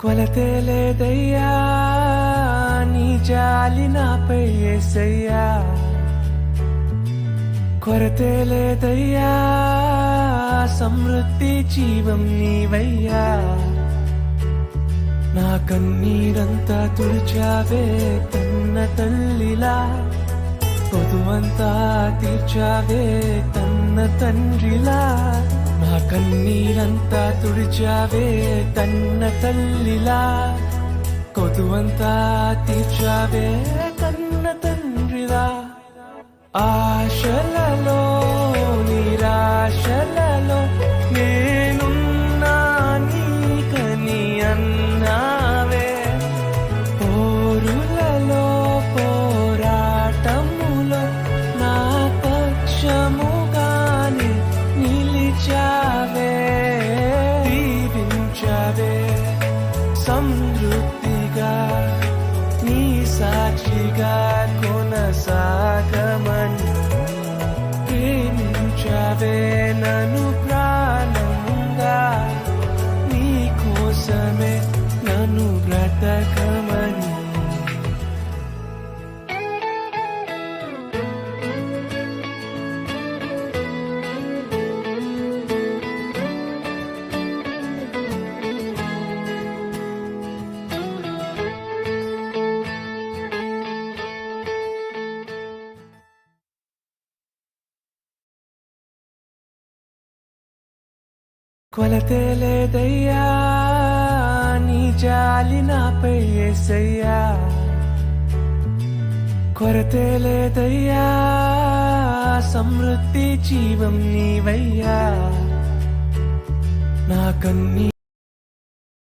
కొలతే లేదయ్యా నీ జాలి నాపై ఏసయ్యా. కొరతే లేదయ్యా సమృద్ధి జీవం నీవయ్యా. నా కన్నీరంతా తుడిచావే తన్న తల్లి. పొదువంతా తీర్చావే తన్న తండ్రిలా. నా కన్నీరంతా తుడిచావే తన్న తల్లిలా. కొతువంతా తీర్చావే కన్న తండ్రిలా. ఆశలలో సంతృప్తిగా నీ సాక్షిగా కొనసాగమని. ప్రేమించవే నన్ను ప్రాణంగా నీ కోసమే నన్ను బ్రతకమ కొలతే లేదయ్యా నీ జాలి నాపై ఏసయ్యా కొరతే లేదయ్యా సమృద్ధి జీవం నీవయ్యా. నా కన్నీ